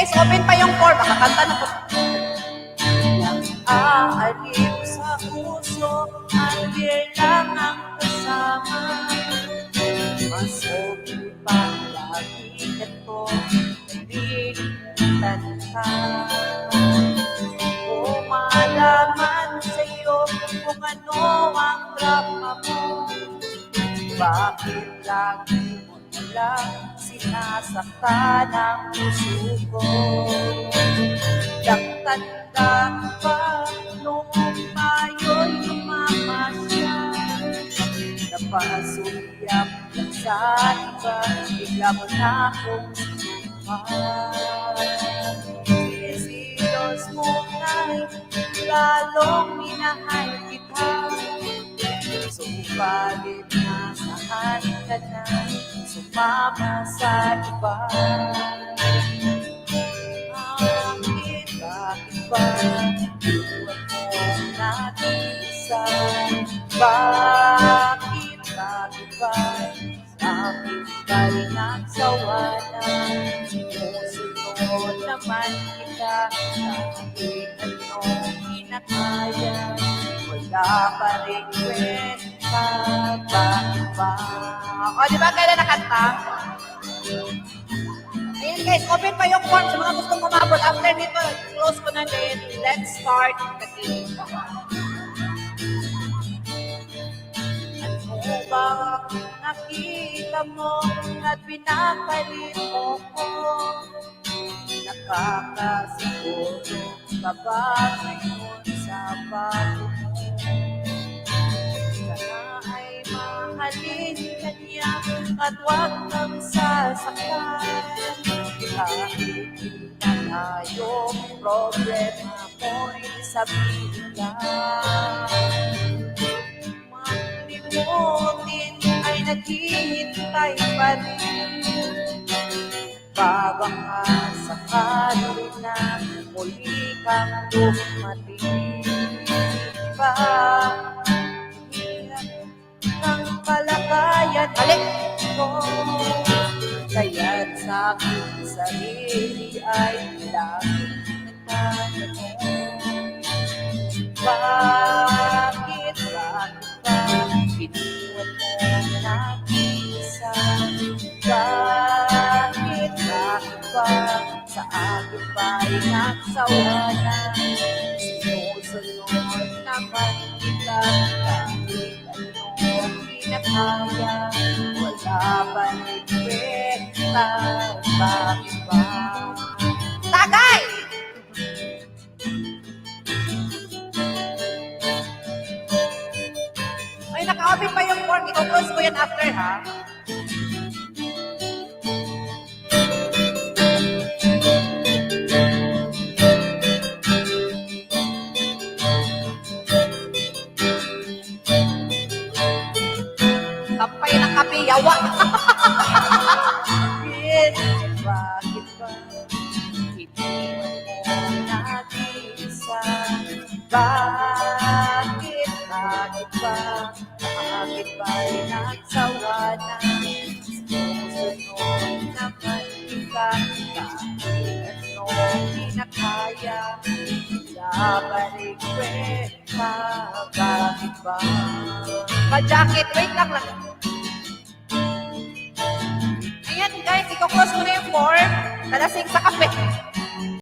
guys, open pa yung core. Baka kanta na po. Aaliw sa puso ang kailangang kasama. Masobi pa lagi ito, nililitan ka. Umalaman sa'yo kung ano ang drama mo. Bakit lagi mo nalang sinasaktan ang puso ko? Nagtanda pa noong tayo'y lumamasyal Napasulyap lang sa iba Bigla mo na akong sinumahal Sinisilos mo na'y lalong minahal kita. Subalit nasaan ka na Sumama sa iba Bakit, bakit ba Iwan mo nag-isa Bakit, bakit ba Bakit ba'y nagsawa na Sinusunod naman kita Kahit anong kinakaya Wala pa rin kwenta Bakit ba O, di ba kailan nakanta? Ayan guys, open pa yung form sa mga gustong umabot. After nito, close ko na din. Let's start the game. Ano ba nakita mo at pinapalit mo ko? Nakakasiguro ka ba ngayon sa bago at huwag kang sasaktan. Kahit na tayo problema mo'y sabihin lang. Makalimutin ay naghihintay pa rin. Babaka sakali na muli kang dumating. Bahirap ng palagayan Balik ko Kaya't sa aking sarili ay laging nagtatanong Bakit, bakit ba iniwan mo nag-isa? Bakit, bakit ba sa akin ba'y nagsawa na? Sinusunod naman kita kahit anong pinakaya kwenta, bakit ba? Tagay! Ay, naka-open pa yung form. I-close after, ha? Kampay ng yawa. Iniwan mo nag-isa? Bakit, bakit ba, bakit ba'y nagsawa na? Sumusunod naman kita, kahit anong pinakaya. Rin kwenta, bakit ba? Pa-jacket, wait lang lang. Ayan guys, i-close ko na yung form. Talasing sa kape.